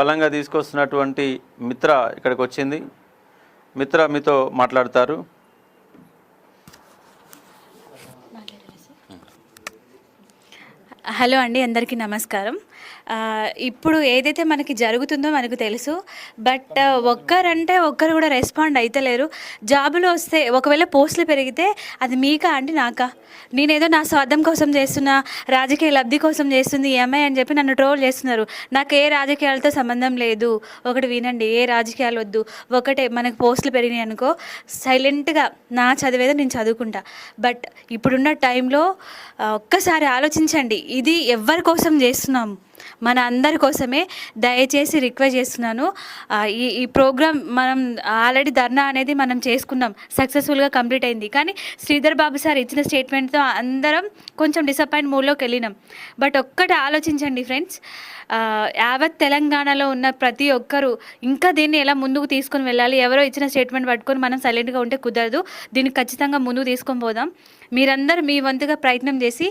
బలంగా తీసుకొస్తున్నటువంటి మిత్ర ఇక్కడికి వచ్చింది మిత్ర మీతో మాట్లాడతారు. హలో అండి అందరికీ నమస్కారం. ఇప్పుడు ఏదైతే మనకి జరుగుతుందో మనకు తెలుసు. బట్ ఒక్కరంటే ఒక్కరు కూడా రెస్పాండ్ అవుతలేరు జాబులు వస్తే ఒకవేళ పోస్టులు పెరిగితే అది మీకా అండి నాకా? నేనేదో నా స్వార్థం కోసం చేస్తున్నా రాజకీయ లబ్ధి కోసం చేస్తుంది ఈ అమ్మాయి అని చెప్పి నన్ను ట్రోల్ చేస్తున్నారు. నాకు ఏ రాజకీయాలతో సంబంధం లేదు. ఒకటి వినండి ఏ రాజకీయాలు వద్దు. ఒకటే మనకు పోస్టులు పెరిగినాయి అనుకో సైలెంట్గా నా చదివేదో నేను చదువుకుంటా. బట్ ఇప్పుడున్న టైంలో ఒక్కసారి ఆలోచించండి. ఇది ఎవరి కోసం చేస్తున్నాము? మన అందరి కోసమే దయచేసి రిక్వెస్ట్ చేస్తున్నాను. ఈ ఈ ప్రోగ్రామ్ మనం ఆల్రెడీ ధర్నా అనేది మనం చేసుకున్నాం. సక్సెస్ఫుల్గా కంప్లీట్ అయింది. కానీ శ్రీధర్ బాబు సార్ ఇచ్చిన స్టేట్మెంట్తో అందరం కొంచెం డిసప్పాయింట్ మూడ్లోకి వెళ్ళినాం. బట్ ఒక్కటి ఆలోచించండి ఫ్రెండ్స్ యావత్ తెలంగాణలో ఉన్న ప్రతి ఒక్కరూ ఇంకా దీన్ని ఎలా ముందుకు తీసుకొని వెళ్ళాలి ఎవరో ఇచ్చిన స్టేట్మెంట్ పట్టుకొని మనం సైలెంట్గా ఉంటే కుదరదు. దీన్ని ఖచ్చితంగా ముందుకు తీసుకొని పోదాం. మీరందరూ మీ వంతుగా ప్రయత్నం చేసి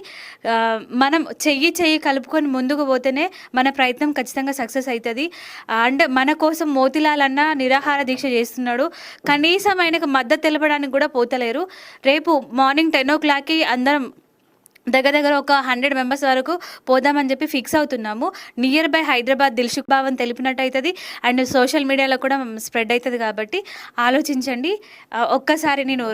మనం చెయ్యి చెయ్యి కలుపుకొని ముందుకు పోతేనే మన ప్రయత్నం ఖచ్చితంగా సక్సెస్ అవుతుంది అండ్ మన కోసం మోతిలాల్ అన్న నిరాహార దీక్ష చేస్తున్నాడు. కనీసం ఆయనకు మద్దతు తెలపడానికి కూడా పోతలేరు. రేపు మార్నింగ్ టెన్ ఓ క్లాక్కి అందరం దగ్గర దగ్గర ఒక హండ్రెడ్ మెంబర్స్ వరకు పోదామని చెప్పి ఫిక్స్ అవుతున్నాము. నియర్ బై హైదరాబాద్ దిల్సుఖ్ భావన్ తెలిపినట్టు అవుతుంది అండ్ సోషల్ మీడియాలో కూడా స్ప్రెడ్ అవుతుంది కాబట్టి ఆలోచించండి. ఒక్కసారి నేను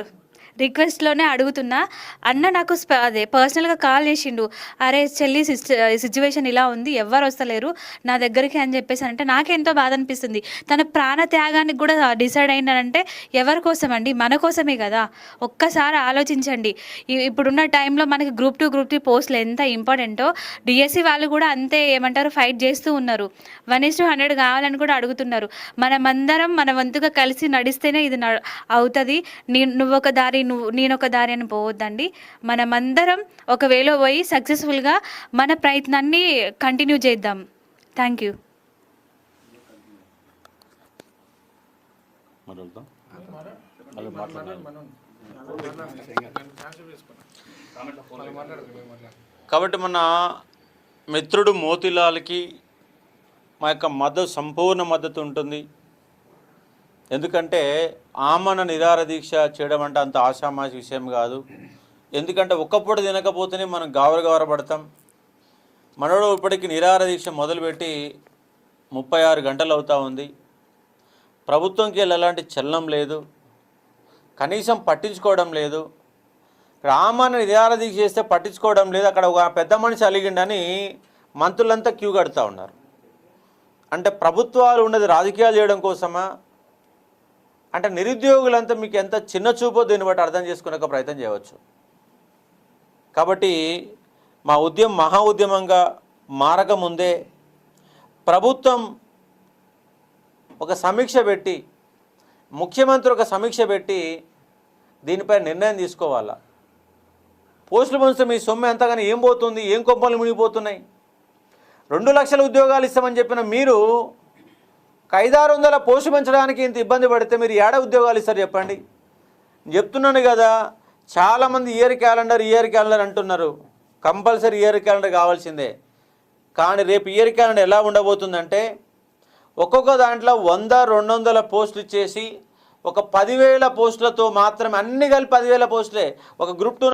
రిక్వెస్ట్లోనే అడుగుతున్నా. అన్న నాకు అదే పర్సనల్గా కాల్ చేసిండు. అరే చెల్లి సిచ్యువేషన్ ఇలా ఉంది ఎవ్వరు వస్తలేరు నా దగ్గరికి అని చెప్పేసి అంటే నాకెంతో బాధ అనిపిస్తుంది తన ప్రాణ త్యాగానికి కూడా డిసైడ్ అయిందనంటే ఎవరి కోసం అండి మన కోసమే కదా. ఒక్కసారి ఆలోచించండి. ఇప్పుడున్న టైంలో మనకి గ్రూప్ టూ గ్రూప్ త్రీ పోస్టులు ఎంత ఇంపార్టెంటో డిఎస్సి వాళ్ళు కూడా అంతే ఏమంటారు ఫైట్ చేస్తూ ఉన్నారు. వన్ ఇస్ టూ హండ్రెడ్ కావాలని కూడా అడుగుతున్నారు. మనమందరం మన వంతుగా కలిసి నడిస్తేనే ఇది న- అవుతుంది. నీ నువ్వు ఒక దారి నువ్వు నేను ఒక దారి అని పోవద్దండి. మనమందరం ఒకవేళ పోయి సక్సెస్ఫుల్గా మన ప్రయత్నాన్ని కంటిన్యూ చేద్దాం. Thank you. కాబట్టి మన మిత్రుడు మోతిలాల్కి మా యొక్క మద్దతు సంపూర్ణ మద్దతు ఉంటుంది. ఎందుకంటే ఆమన నిరార దీక్ష చేయడం అంటే అంత ఆషామాషి విషయం కాదు. ఎందుకంటే ఒక్కపూట తినకపోతేనే మనం గావర గావరపడతాం మనోడు ఇప్పటికి నిరార దీక్ష మొదలుపెట్టి ముప్పై ఆరు గంటలు అవుతూ ఉంది. ప్రభుత్వంకి ఎలాంటి చలనం లేదు. కనీసం పట్టించుకోవడం లేదు. రామాన్ని నిరార దీక్ష చేస్తే పట్టించుకోవడం లేదు. అక్కడ ఒక పెద్ద మనిషి అలిగిండని మంత్రులంతా క్యూ కడుతూ ఉన్నారు. అంటే ప్రభుత్వాలు ఉన్నది రాజకీయాలు చేయడం కోసమా? అంటే నిరుద్యోగులంతా మీకు ఎంత చిన్న చూపో దీన్ని బట్టి అర్థం చేసుకునే ఒక ప్రయత్నం చేయవచ్చు. కాబట్టి మా ఉద్యమం మహా ఉద్యమంగా మారకముందే ప్రభుత్వం ఒక సమీక్ష పెట్టి ముఖ్యమంత్రి ఒక సమీక్ష పెట్టి దీనిపై నిర్ణయం తీసుకోవాలా? పోస్టులు పంచితే మీ సొమ్ము ఎంతగానో ఏం పోతుంది? ఏం కొంపలు మునిగిపోతున్నాయి? రెండు లక్షల ఉద్యోగాలు ఇస్తామని చెప్పిన మీరు ఐదారు వందల పోస్టు పెంచడానికి ఇంత ఇబ్బంది పడితే మీరు ఏడ ఉద్యోగాలు ఇస్తారు చెప్పండి? చెప్తున్నాను కదా చాలామంది ఇయర్ క్యాలెండర్ ఇయర్ క్యాలెండర్ అంటున్నారు. కంపల్సరీ ఇయర్ క్యాలెండర్ కావాల్సిందే. కానీ రేపు ఇయర్ క్యాలెండర్ ఎలా ఉండబోతుందంటే ఒక్కొక్క దాంట్లో వంద రెండు వందల పోస్టులు ఇచ్చేసి ఒక పదివేల పోస్టులతో మాత్రమే అన్ని కలిపి పదివేల పోస్టులే. ఒక గ్రూప్ టూ